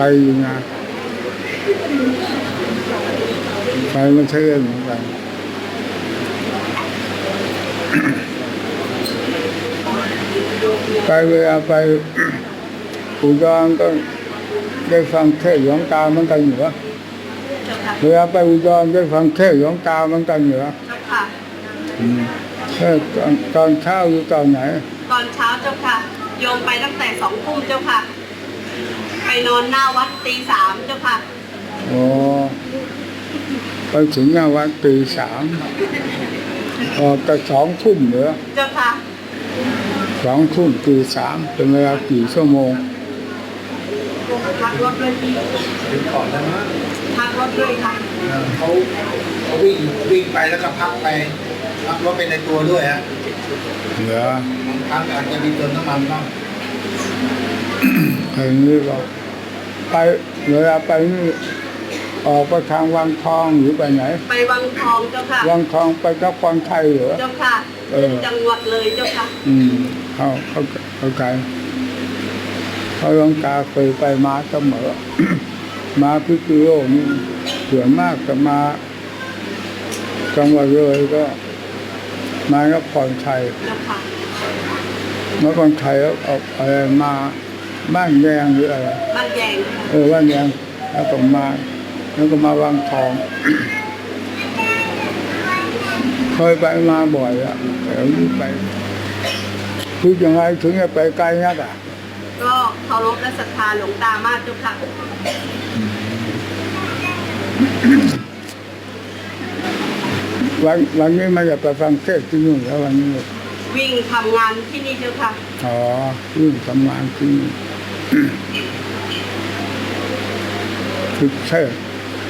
ไกลอยู่นะไปไม่ใช่เรื่องเหมือนกันไปเวลาไปอุดรก็ได้ฟังเทศน์หลวงตาเหมือนกันอยู่วะเจ้าค่ะเวลาไปอุดรได้ฟังเทศน์หลวงตาเหมือนกันอยู่วะเจ้าค่ะเทศน์ตอนตอนเช้าอยู่ตอนไหน ตอนเช้าเจ้าค่ะ โยมไปตั้งแต่สองทุ่มเจ้าค่ะ ไปนอนหน้าวัดตีสามเจ้าค่ะ โอ้ไปถึงหน้าวัดตีสามออกแต่สองทุ่มเหรอเจ้าค่ะสองทุ่มตีสามเป็นเวลากี่ชั่วโมงพักรถเลยพี่ถึงก่อนแล้วนะพักรถเลยค่ะเออเขาเขาวิ่งวิ่งไปแล้วก็พักไปพักรถไปในตัวด้วยฮะเหรอบางครั้งอาจจะมีเติมน้ำมันบ้าง อย่างนี้ก็ไปเวลาไปนี่ออกไปทางวังทองหรือไปไหน ไปวังทองเจ้าค่ะ วังทองไปนครไทยเหรอ เจ้าค่ะเออ จังหวัดเลยเจ้าค่ะ อืมเขาเขาเข้าใจเขาหลวงตาเคยไปมาเสมอ มาพิจิโลกนี่ส่วนมากจะมาจังหวัดเลยก็มานครไทยเจ้าค่ะ นครไทยแล้วเอาอะไรมา บ้านแดงหรืออะไรบ้านแยงเออบ้านแดงแล้วก็มา แล้วก็มาวังทอง เคยไปมาบ่อยอะแต่นี้ไปคือยังไงถึงจะไปไกลนักอะก็เคารพและศรัทธาหลวงตามากเจ้าค่ะวันวันนี้มาจะไปฟังเทศน์ที่นู่นแล้ววันนี้วิ่งทำงานที่นี่เจ้าค่ะ อ๋อยื่นทำงานที่นี่ คือเทศน์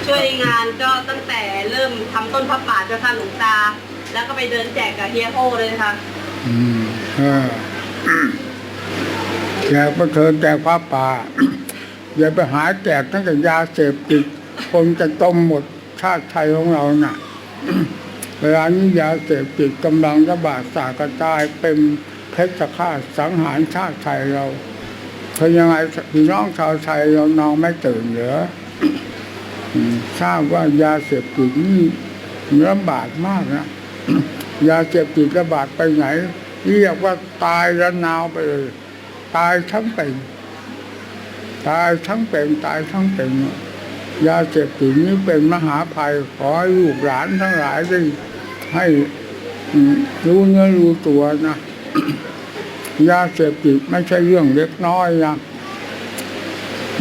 ช่วยงานก็ตั้งแต่เริ่มทำต้นพระป่าเจ้าค่ะหลวงตา แล้วก็ไปเดินแจกกับเฮียโฮเลยค่ะอืมเออแจกประเทินแจกพระป่า อย่าไปหาแจกตั้งแต่ยาเสพติดคนจะต้มหมดชาติไทยของเราน่ะเวลานี้ยาเสพติดกำลังระบาดสากระจายเป็นเพชฌฆาตสังหารชาติไทยเรา เพรายังไงพี่น้องชาวไทยเรานองไม่ตื่นเหรอทราบว่ายาเสพติดนี่ระบาดมากนะยาเสพติดระบาดไปไหนเรียกว่าตายระนาวไปเลยตายทั้งเป็นตายทั้งเป็นตายทั้งเป็นยาเสพติดนี้เป็นมหาภัยขอให้ลูกหลานทั้งหลายได้ให้รู้เนื้อรู้ตัวนะ ยาเสพติดไม่ใช่เรื่องเล็กน้อยนะ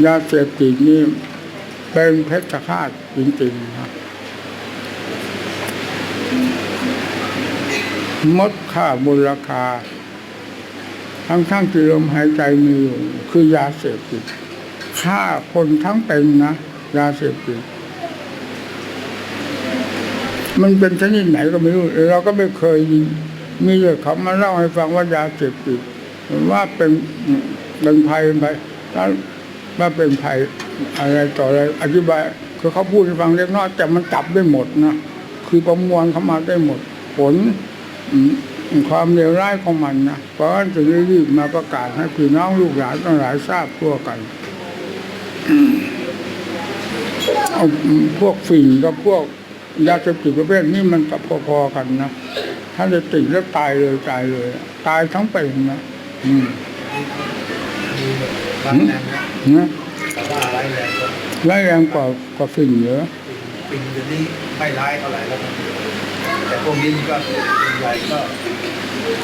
ยาเสพติดนี่เป็นเพชฌฆาตจริงๆนะมดค่ามูลค่าทั้งทั้งที่ลมหายใจมีอยู่คือยาเสพติดฆ่าคนทั้งเป็นนะยาเสพติดมันเป็นชนิดไหนก็ไม่รู้ เราก็ไม่เคย มีแต่เขามาเล่าให้ฟังว่ายาเสพติดว่าเป็นเป็นภัยเป็นภัยแล้วว่าเป็นภัยอะไรต่ออะไรอธิบายคือเขาพูดให้ฟังเล็กน้อยแต่มันจับได้หมดนะคือประมวลเข้ามาได้หมด ผลความเลวร้ายของมันนะเพราะฉะนั้นจึงได้รีบมาประกาศให้พี่น้องลูกหลานทั้งหลายทราบทั่วกันเอาพวกฝิ่นกับพวกยาเสพติดประเภทนี้มันก็พอๆกันนะ ถ้าจะติดแล้วตายเลยตายเลย ตายทั้งเป็นนะอืมมีร้านแรงนะนะแต่ว่าร้ายแรงก็ร้ายแรงกว่ากว่าฝิ่นเยอะปิงเดี๋ยวนี้ไม่ร้ายเท่าไหร่แล้วครับแต่พวกนี้นี่ก็ส่วนใหญ่ก็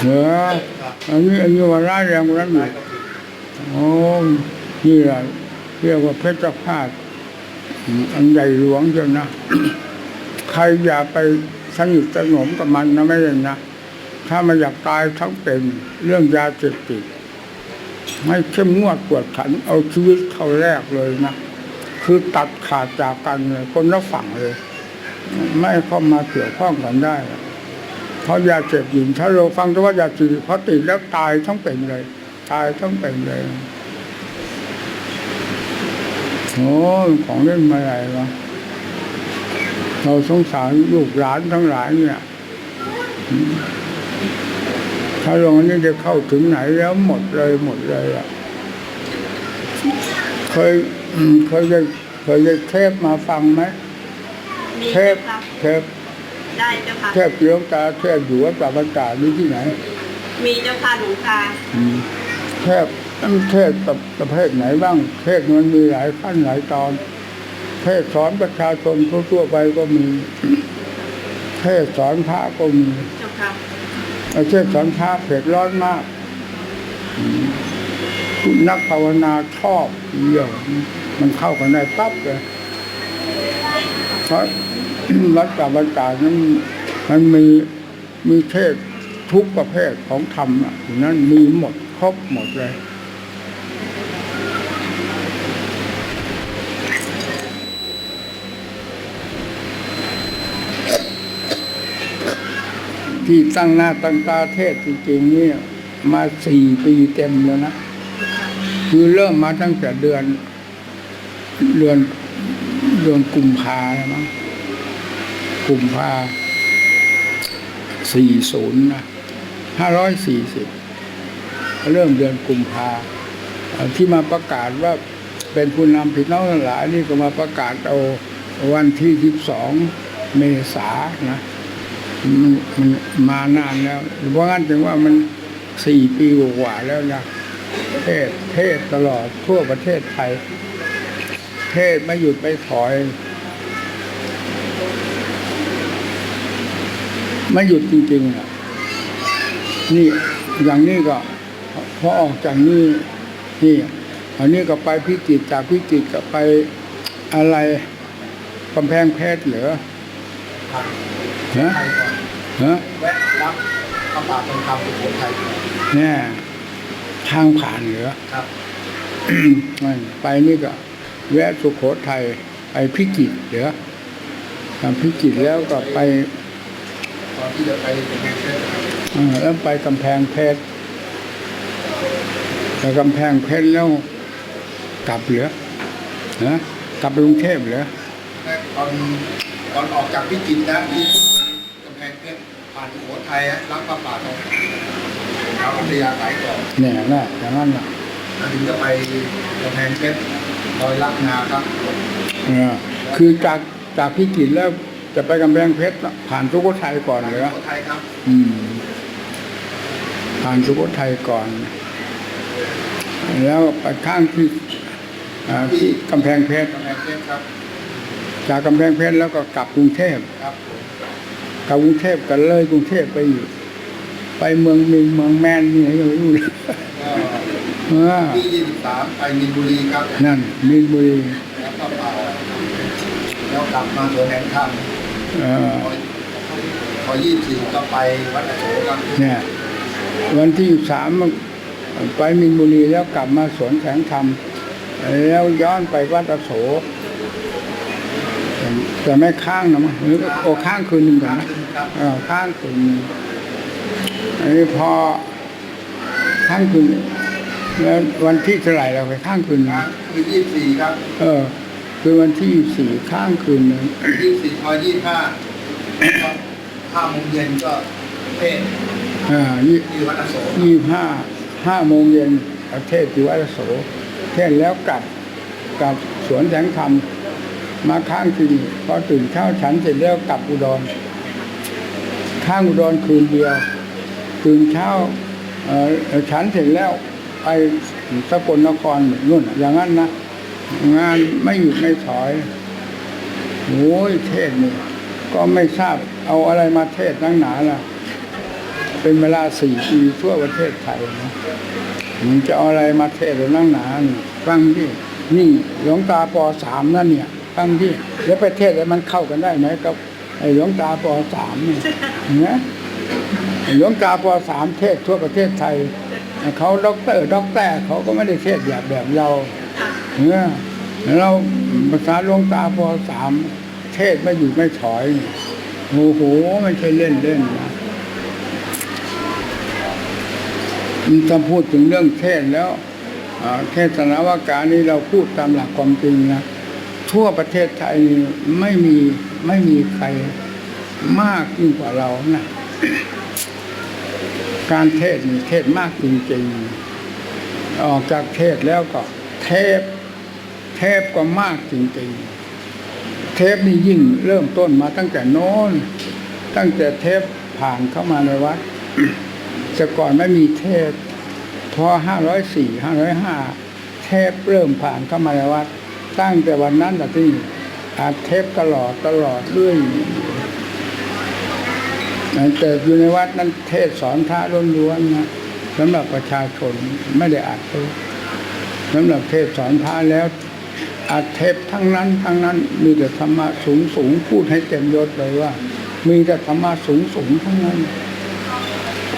เหรออันนี้อันนี้ว่าร้ายแรงกว่านั้นอีร้ายกก็ปิงโอ้นี่แหละเรียกว่าเพชฌฆาตอืมอันใหญ่หลวงเจ้านะ ใครอย่าไป สนิทสนมกับมันนะไม่เล่นนะถ้ามันอยากตายทั้งเป็นเรื่องยาเสพติดไม่เข้มงวดกวดขันเอาชีวิตเขาแรกเลยนะคือตัดขาดจากกันเลยคนละฝั่งเลย ไม่เข้ามาเกี่ยวข้องกันได้เพราะยาเสพติดถ้าเราฟังแต่ว่ายาเสพติดพอติดแล้วตายทั้งเป็นเลย ตายทั้งเป็นเลยโอ้ของเล่นมาใหญ่วะ เราสงสารลูกหลานทั้งหลายเนี่ย ถ้าลงอันนี้จะเข้าถึงไหนแล้วหมดเลยหมดเลยอะเคยอืมเคยได้เคยได้เทปมาฟังไหมมีเทปค่ะเทปได้เจ้าค่ะเทปหลวงตาเทปอยู่วัดป่าบรรดาหรือที่ไหน มีเจ้าค่ะหลวงตาอืมเทปมันเทศประประเภทไหนบ้าง เทศมันมีหลายขั้นหลายตอน เทศสอนประชาชนทั่วๆไปก็มี เทศสอนพระก็มีเจ้าค่ะเทศสอนพระเผ็ดร้อนมากอืมนักภาวนาชอบเยี่ยมมันเข้ากันได้ปั๊บเลยเพราะวัดป่าบรรดานั้นมันมีมีเทศทุกประเภทของธรรมอะอยู่นั้นมีหมดครบหมดเลย ที่ตั้งหน้าตั้งตาเทศจริงๆเนี่ยมาสี่ปีเต็มแล้วนะ คือเริ่มมาตั้งแต่เดือน เดือนเดือนกุมภาแล้วมั้งกุมภาสี่ศูนย์นะห้าร้อยสี่สิบเริ่มเดือนกุมภาที่มาประกาศว่าเป็นผู้นำพี่น้องทั้งหลายนี่ก็มาประกาศเอาวันที่สิบสองเมษานะ มันมันมานานแล้วเพราะงั้นถึงว่ามันสี่ปีกว่าแล้วนะเทศเทศตลอดทั่วประเทศไทย เทศไม่หยุดไม่ถอยไม่หยุดจริงๆอะนี่อย่างนี้ก็พอออกจากนี่นี่อันนี้ก็ไปพิจิตรจากพิจิตรก็ไปอะไรกำแพงเพชรเหรอนฮะ ฮะแวะรับพระป่าทองคำสุโขทัยก่อนเนี่ยทางผ่านเหรอครับนั่นไปนี่ก็ แวะสุโขทัยไปพิจิตรเหรอทำพิจิตรแล้วก็ไปตอนที่จะไปกำแพงเพชรนะครับเอ่อแล้วไปกำแพงเพชรไปกำแพงเพชรแล้วกลับเหรอฮะกลับไปกรุงเทพเหรอและตอนตอนออกจากพิจิตรนะ ผ่านสุโขทัยฮะรับพระป่าทองเราพัทยาสายก่อนเนี่ยน่ะอย่างนั้นน่ะแล้วถึงจะไปกำแพงเพชรดอยลักนาครับเออคือจากจากพิจิตรแล้วจะไปกำแพงเพชรน่ะผ่านสุโขทัยก่อนเหรสุอโขทัยครับอืม ผ่านสุโขทัยก่อน แล้วไปข้างที่อ่าที่กำแพงเพชรกำแพงเพชรครับ จากกำแพงเพชรแล้วก็กลับกรุงเทพครับผม กลับกรุงเทพกันเลยกรุงเทพไปอยู่ ไปเมืองมินเมืองแมนนี่ไหนก็ไม่รู้เลยก็เออที่23ไปมินบุรีครับ นั่นมินบุรีแล้วก็เป่าแล้วกลับมาสวนแห่งธรรมเออพอพอยี่สิบก็ไปวัดอโศกครับเนี่ยวันที่สามไปมินบุรีแล้วกลับมาสวนแสงธรรมแล้วย้อนไปวัดอโศก แต่ไม่ข้างนะมั้งหรือโอข้างคืนหนึ่งก่อนนะครับเออข้างคืนหนึ่งอันนี้พอข้างคืนแล้ววันที่เท่าไหร่เราไปข้างคืนหนึ่งคือยี่สี่ครับ เออ คือวันที่สี่ข้างคืนหนึ่งยี่สี่พอยี่ห้าห้าโมงเย็นก็เทศน์อ่ายี่ที่วัดอโศกยี่ห้าห้าโมงเย็นประเทศอยู่วัดอโศกเทศน์แล้วกลับกลับสวนแสงธรรม มาข้างคืนพอตื่นเช้าฉันเสร็จแล้วกลับอุดร ข้างอุดรคืนเดียว ตื่นเช้าฉันเสร็จแล้วไปสกลนครนู่น อย่างนั้นนะงานไม่หยุดไม่ถอยโอ้ยเทศนี่ก็ไม่ทราบเอาอะไรมาเทศนักหนาล่ะ เป็นเวลาสี่ปีทั่วประเทศไทยนะมันจะเอาอะไรมาเทศนั่งหนานฟังที่นี่หลวงตาปอสามนั่นเนี่ย ฟังที่แล้วไปเทศแล้วมันเข้ากันได้ไหมกับไอ้หลวงตาปอสามเนี่ยเนไหมไอ้หลวงตาปอสามเทศทั่วประเทศไทยเขาด็อกเตอร์ด็อกเตอร์เขาก็ไม่ได้เทศแบบแบบเราเนี่ยเราภาษาหลวงตาปอสามเทศไม่อยู่ไม่ถอยโอ้โหไม่ใช่เล่นเล่นนะถ้าพูดถึงเรื่องเทศแล้วเทศนาวาการนี้เราพูดตามหลักความจริงนะ ทั่วประเทศไทยไม่มีไม่มีใครมากยิ่งกว่าเรานะการเทศนี่เทศมากจริงๆ ออกจากเทศแล้วก็เทปเทปก็มากจริงๆ เทปนี่ยิ่งเริ่มต้นมาตั้งแต่โน้น ตั้งแต่เทปผ่านเข้ามาในวัดแต่ก่อนไม่มีเทปพอห้าร้อยสี่ห้าร้อยห้าเทปเริ่มผ่านเข้ามาในวัด ตั้งแต่วันนั้นแต่ที่อัดเทปตลอดตลอดเรื่อยแต่อยู่ในวัดนั้นเทศสอนพระล้วนๆนะสำหรับประชาชนไม่ได้อัดเทปสำหรับเทศสอนพระแล้วอัดเทปทั้งนั้น ทั้งนั้นมีแต่ธรรมะสูงสูงพูดให้เต็มยศเลยว่า มีแต่ธรรมะสูงสูงทั้งนั้น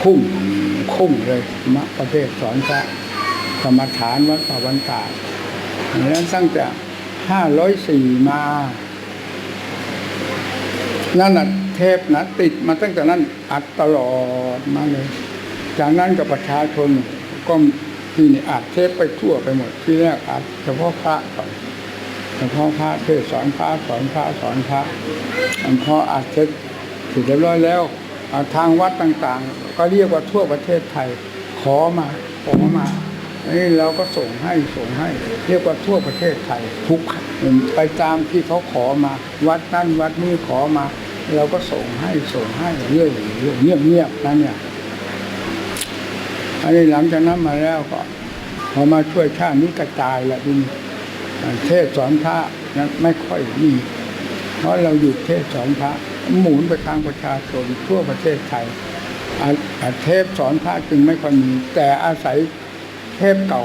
คุ้มคุ้มเลยมะประเภทสอนพระกรรมฐานวัดป่าวันตาดังนั้นตั้งแต่ ห้าร้อยสี่มา นั่นน่ะเทปนะติดมาตั้งแต่นั้นอัดตลอดมาเลย จากนั้นกับประชาชนก็ที่นี่อัดเทปไปทั่วไปหมด ที่แรกอัดเฉพาะพระก่อนเฉพาะพระเทศสอนพระสอนพระสอนพระอันพออัดเสร็จเสร็จเรียบร้อยแล้วทางวัดต่างๆ ก็เรียกว่าทั่วประเทศไทย ขอมาขอมา นนี้เราก็ส่งให้ส่งให้ เรียกว่าทั่วประเทศไทยทุกไปตามที่เขาขอมา วัดนั้นวัดนี้ขอมา เราก็ส่งให้ส่งให้เรื่อยๆเงียบเงียบนะเนี่ยอันนี้หลังจากนั้นมาแล้วก็พอมาช่วยชาตินี้กระจายล้วทีนี้เทศสอนพระนั้นไม่ค่อยมีเพราะเราอยู่เทศสอนพระหมุนไปทางประชาชนทั่วประเทศไทยเทพสอนพระจึงไม่ค่อยมีแต่อาศัย เทพเก่า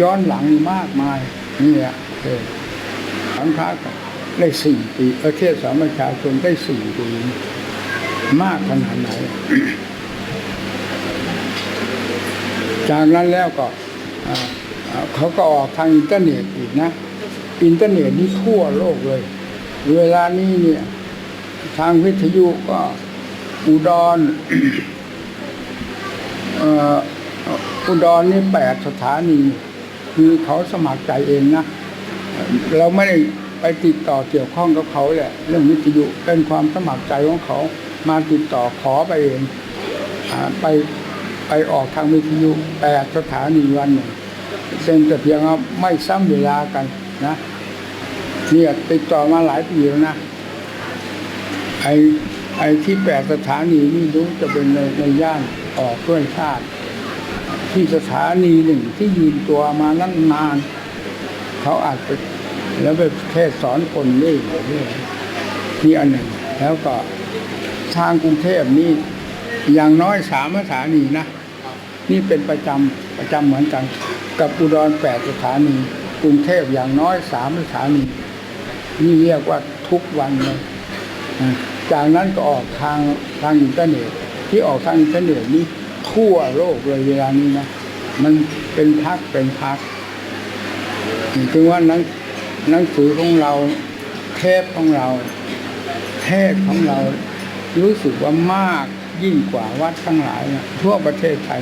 ย้อนหลังมากมายนี่แหละเทศสอนพระก็ได้สี่ปีเออเทศสอนประชาชนได้สี่ปีมากขนาดไหน จากนั้นแล้วก็เขาก็ออกทางอินเทอร์เน็ตอีกนะ อินเทอร์เน็ตนี่ทั่วโลกเลย เวลานี้เนี่ย ทางวิทยุก็อุดร อุดรนี่แปดสถานี คือเขาสมัครใจเองนะเราไม่ได้ไปติดต่อเกี่ยวข้องกับเขาแหละ เรื่องวิทยุเป็นความสมัครใจของเขามาติดต่อขอไปเองอไปไปออกทางวิทยุแปดสถานีวันหนึ่งเซ็นแต่เพียงว่าไม่ซ้ำเวลากันนะเนี่ยติดต่อมาหลายปีแล้วนะไอ้ไอ้ที่แปดสถานีนี่รู้จะเป็นในในย่านออกด้วยชาติ ที่สถานีหนึ่งที่ยืนตัวมานั่นนาน เขาอาจไปแล้วไปเทศสอนคนนี่นี่นี่อันหนึ่ง แล้วก็ทางกรุงเทพนี่อย่างน้อยสามสถานีนะนี่เป็นประจำประจำเหมือนกัน กับอุดรแปดสถานี กรุงเทพอย่างน้อยสามสถานี นี่เรียกว่าทุกวันเลยจากนั้นก็ออกทางทางอินเทอร์เน็ตที่ออกทางอินเทอร์เน็ตนี่ ทั่วโลกเลยเวลานี้นะมันเป็นพักเป็นพักถึงว่านังหนังสือของเราเทปของเรา เทศของเรารู้สึกว่ามากยิ่งกว่าวัดทั้งหลายนะทั่วประเทศไทย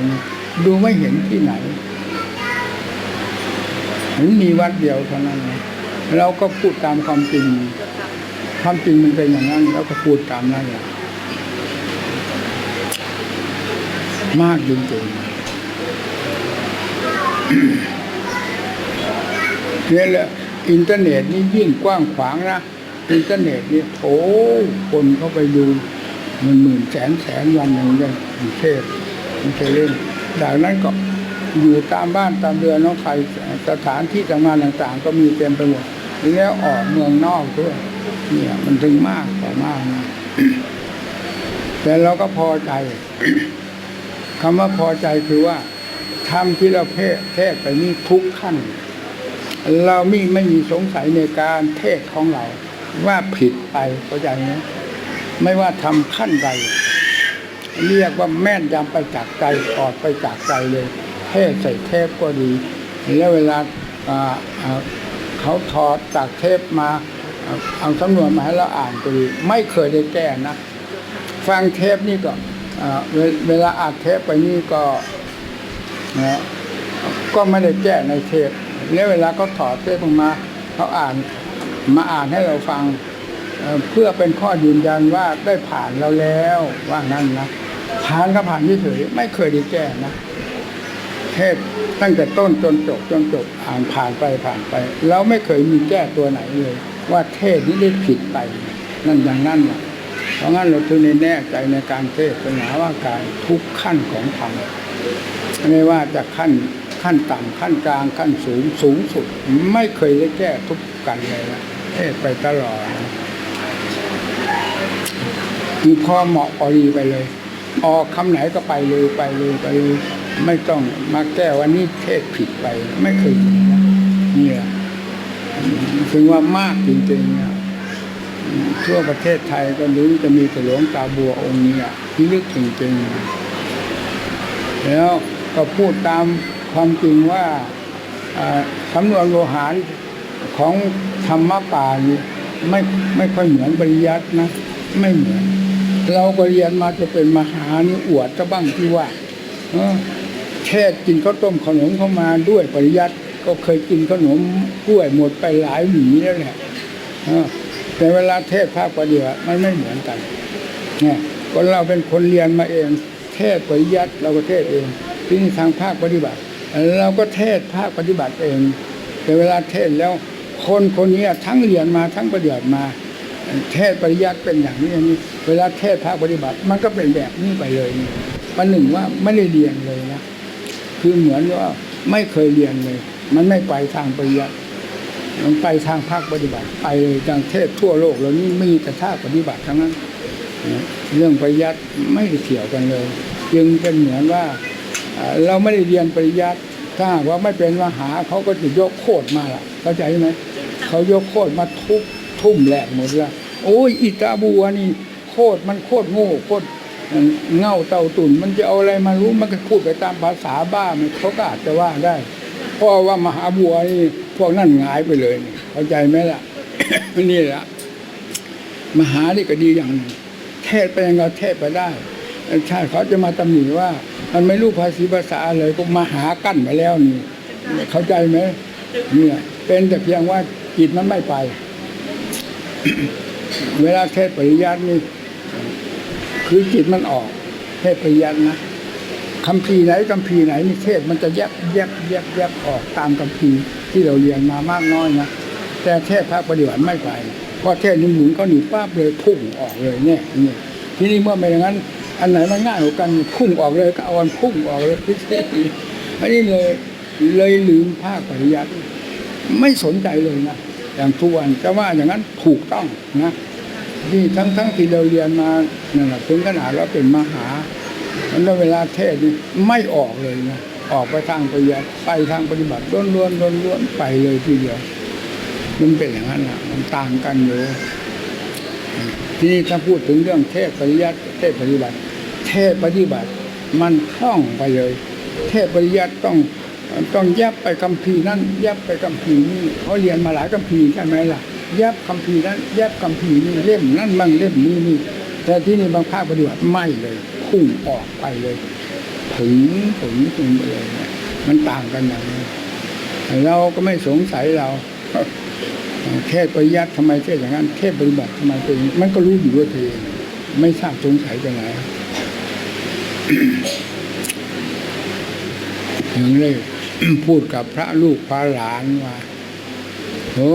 ดูไม่เห็นที่ไหนเห็นมีวัดเดียวเท่านั้นนะเราก็พูดตามความจริง ความจริงมันเป็นอย่างนั้นเราก็พูดตามนั้นแหละ มากจริงๆเนี่ยแหละอินเทอร์เน็ตนี่ยิ่งกว้างขวางนะอินเทอร์เน็ตนี่โอ้คนเข้าไปดูหมื่นหมื่นแสนแสนวันหนึ่งเลยกรุงเทพไม่ใช่เล่นจากนั้นก็อยู่ตามบ้านตามเรือนน้องใครสถานที่ทำงานต่างๆ ก็มีเต็มไปหมดแล้วออกเมืองนอกด้วยเนี่ยมันถึงมากกว่ามากนะแต่เราก็พอใจ คำว่าพอใจคือว่าทำที่เราเทศไปนี่ทุกขั้น เราไม่ไม่มีสงสัยในการเทศของเรา ว่าผิดไปเข้าใจไหมไม่ว่าทำขั้นใด เรียกว่าแม่นยำไปจากใจปลอดไปจากใจเลย เทศใส่เทปก็ดี แล้วเวลาเขาถอดจากเทปมาเอาสำนวนมาให้เราอ่านก็ดี ไม่เคยได้แก้นะ ฟังเทปนี่ก็อ่า เวลาอัดเทปไปนี่ก็นะก็ไม่ได้แก้ในเทปแล้วเวลาเขาถอดเทปออกมาเขาอ่านมาอ่านให้เราฟังเเพื่อเป็นข้อยืนยันว่าได้ผ่านเราแล้วว่างั้นนะผ่านก็ผ่านเฉยไม่เคยได้แก้นะเทศตั้งแต่ต้นจนจบจนจบอ่านผ่านไปผ่านไปแล้วไม่เคยมีแก้ตัวไหนเลย ว่าเทศนี้ได้ผิดไป นั่นอย่างนั้นนะ เพราะงั้นเราถึงได้แน่ใจในการเทศนาว่าการทุกขั้นของธรรมไม่ว่าจะขั้นขั้นต่ำขั้นกลางขั้นสูงสูงสุด ไม่เคยได้แก้ทุกกันเลยนะเทศไปตลอดคือพอเหมาะพอดีไปเลย ออกคำไหนก็ไปเลยไปเลยไปเลย ไม่ต้องมาแก้วันนี้เทศผิดไป ไม่เคยนะนี่แหละถึงว่ามากจริงๆนะ ทั่วประเทศไทยก็รู้จะมีแต่หลวงตาบัวองค์นี้อะที่ลึกจริงๆ แล้วก็พูดตามความจริงว่าสำนวนโลหารของธรรมป่านี่ไม่ไม่ค่อยเหมือนปริยัตินะ ไม่เหมือน เราก็เรียนมาจะเป็นมหานี่อวดจะบ้างที่ว่าเทศกินข้าวต้มขนมเข้ามาด้วยปริยัติก็เคยกินขนมกล้วยหมดไปหลายหวีแล้วแหละ แต่เวลาเทศภาคปฏิบัติมันไม่เหมือนกันเนี่ยก็เราเป็นคนเรียนมาเอง เทศปริยัติเราก็เทศเองที่นี่ทางภาคปฏิบัติ เราก็เทศภาคปฏิบัติเอง แต่เวลาเทศแล้วคนคนนี้ทั้งเรียนมาทั้งปฏิบัติมา เทศปริยัติเป็นอย่างนี้นี้ เวลาเทศภาคปฏิบัติ มันก็เป็นแบบนี้ไปเลยประหนึ่งว่าไม่ได้เรียนเลยนะคือเหมือนว่าไม่เคยเรียนเลย มันไม่ไปทางปริยัติ มันไปทางภาคปฏิบัติ ไปเลยทางเทศทั่วโลกแล้วนี่มีแต่ภาคปฏิบัติทั้งนั้นเรื่องปริยัติไม่ได้เกี่ยวกันเลย จึงเป็นเหมือนว่าเราไม่ได้เรียนปริยัติถ้าว่าไม่เป็นมหาเขาก็จะยกโคตรมาล่ะ เข้าใจไหมเขายกโคตรมาทุบทุ่มแหลกหมดละโอ้ยอิตาบัวนี่โคตรมันโคตรโง่โคตรเง่าเต่าตุ่นมันจะเอาอะไรมารู้มันก็พูดไปตามภาษาบ้ามันเขาก็อาจจะว่าได้เพราะว่ามหาบัวนี่ วกนั่นหงายไปเลยเข้าใจไหมล่ะนี่แหละมหานี่ก็ดีอย่างหนึ่งเทศไปยังเราเทศไปได้ชาติเขาจะมาตำหนิว่า มันไม่รู้ภาษีภาษาเลยก็มาหากั้นไปแล้วนี่เข้าใจไหมเนี่ยเป็นแต่เพียงว่าจิตมันไม่ไป เวลาเทศปริยัตินี่ คือจิตมันออก เทศปริยัตินะ คำพีไหนคำพีไหนนี่เทศมันจะแยบแยบแยบแยบออกตามคำพีที่เราเรียนมามากน้อยนะแต่เทศพระปฏิบัติไม่ไปเพราะเทศนี่หมุนเขาหนีป้าบเลยพุ่งออกเลยเนี่ยนี่ทีนี้เมื่อไม่อย่างนั้น อันไหนมันง่ายกว่ากันพุ่งออกเลยก็เอาอันพุ่งออกเลยพิเศษอันนี้เลยเลยลืมภาคปริยัติไม่สนใจเลยนะอย่างทุกวันจะว่าอย่างนั้นถูกต้องนะนี่ทั้งทั้งที่เราเรียนมานั่นแหละถึงขนาดเราเป็นมหา แล้วเวลาเทศนี่ไม่ออกเลยนะออกไปทางปริยัติไปทางปฏิบัติล้วนล้วนล้วนล้วนไปเลยทีเดียวมันเป็นอย่างนั้นนะมันต่างกันอยู่ทีนี้ถ้าพูดถึงเรื่องเทศปริยัติเทศปฏิบัติ เทศปฏิบัติ มันคล่องไปเลย เทศปริยัติต้องต้องแยบไปคำพีนั้นแยบไปคำพีนี่เขาเรียนมาหลายคำพีใช่ไหมล่ะแยบคำพีนั้นแยบคำพีนี่เล่มนั้นบางเล่มนี้นี่แต่ที่นี่บางภาคปฏิบัติไม่เลย พุ่งออกไปเลยถึงถึงถึงไปเลยเนี่ยมันต่างกันอย่างนี้เราก็ไม่สงสัยเราเทศปริยัติทำไมเทศอย่างนั้น เทศปฏิบัติทำไมเป็นมันก็รู้อยู่ด้วยตัวเองไม่ทราบสงสัยไปไหนถึงเลยพูดกับพระลูกพระหลานว่าโอ้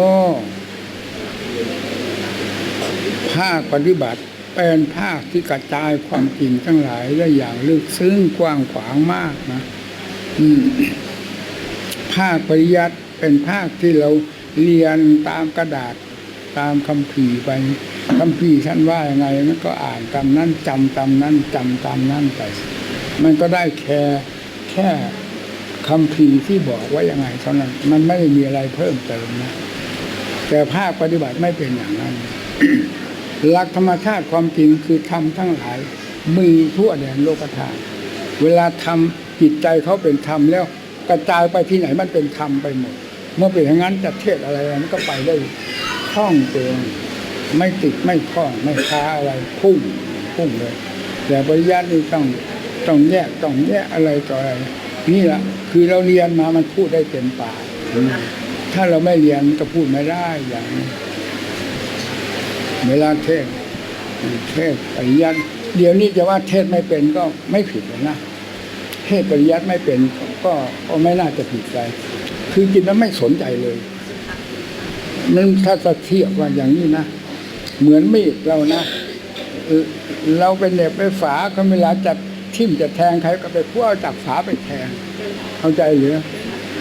ภาคปฏิบัติ เป็นภาคที่กระจายความจริงทั้งหลายได้อย่างลึกซึ้งกว้างขวางมากนะภาคปริยัติเป็นภาคที่เราเรียนตามกระดาษตามคำผีไปคำผีท่านว่ายังไงมันก็อ่านตามนั้นจำตามนั้นจำตามนั้นไปมันก็ได้แค่แค่คำผีที่บอกว่ายังไงเท่านั้น มันไม่ได้มีอะไรเพิ่มเติมนะแต่ภาคปฏิบัติไม่เป็นอย่างนั้น หลักธรรมชาติความจริงคือธรรมทั้งหลาย มีทั่วแดนโลกธาตุเวลาทำจิตใจเขาเป็นธรรมแล้วกระจายไปที่ไหนมันเป็นธรรมไปหมด เมื่อเป็นอย่างนั้นจะเทศอะไรมันก็ไปได้คล่องตัวไม่ติดไม่คล้องไม่ค้าอะไรพุ่งพุ่งเลย แต่ปริยัตินี่ต้องต้องแยกต้องแยกอะไรต่ออะไรนี่แหละคือเราเรียนมามันพูดได้เต็มปากถ้าเราไม่เรียนก็พูดไม่ได้อย่างนี้ เวลาเทศเทศปริยัติเดี๋ยวนี้จะว่าเทศไม่เป็นก็ไม่ผิดหรอกนะเทศปริยัติไม่เป็นก็ก็ไม่น่าจะผิดใจคือกินแล้วไม่สนใจเลยมันถ้าจะเทียบว่าอย่างนี้นะเหมือนมีดเรานะเออเราไปเหน็บไปฝาก็เวลาจะทิ่มจะแทงใครก็ไปพวกจับฝาไปแทง เข้าใจหรือ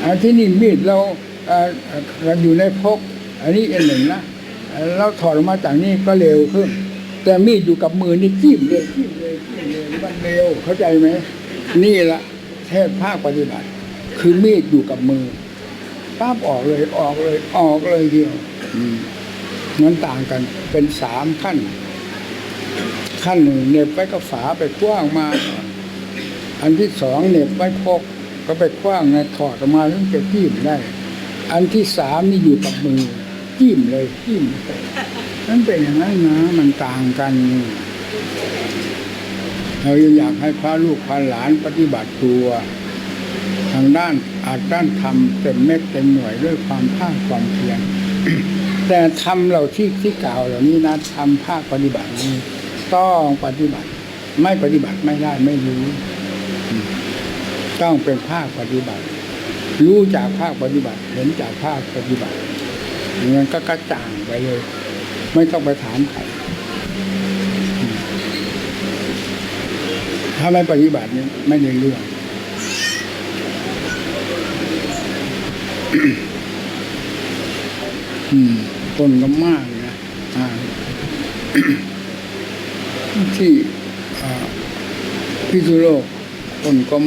อันที่นี่มีดเราเอ่อเอ่อเราอยู่ในพก อันนี้อันหนึ่งนะ เอ่อเราถอดออกมาจากนี่ก็เร็วขึ้น แต่มีดอยู่กับมือนี่จิ้มเลยจิ้มเลยจิ้มเลยมันเร็วเข้าใจไหมนี่ละเทศภาคปฏิบัติ คือมีดอยู่กับมือป้าบออกเลยออกเลยออกเลยเดียวอืมมันต่างกันเป็นสามขั้น ขั้นหนึ่งเหน็บไว้กับฝาไปกว้างมา อันที่สองเหน็บไว้พกก็ไปคว้างไงถอดออกมาถึงจะจิ้มได้ อันที่สามนี่อยู่กับมือ จิ้มเลยจิ้มนั่นเป็นอย่างนั้นนะมันต่างกัน เราอยากให้พระลูกพระหลานปฏิบัติตัว ทางด้านอาจด้านธรรมเต็มเม็ดเต็มหน่วยด้วยความภาคความเพียรแต่ทำเราที่ที่กล่าวเหล่านี้นะทำภาคปฏิบัตินี้ต้องปฏิบัติ ไม่ปฏิบัติไม่ได้ไม่รู้ ต้องเป็นภาคปฏิบัติ รู้จากภาคปฏิบัติ เห็นจากภาคปฏิบัติ อย่างนั้นก็กระจ่างไปเลย ไม่ต้องไปถามใครถ้าไม่ปฏิบัติเนี่ยไม่ได้เรื่องอืมคนก็มากนะอ่าที่อ่าพิษณุโลกคนก็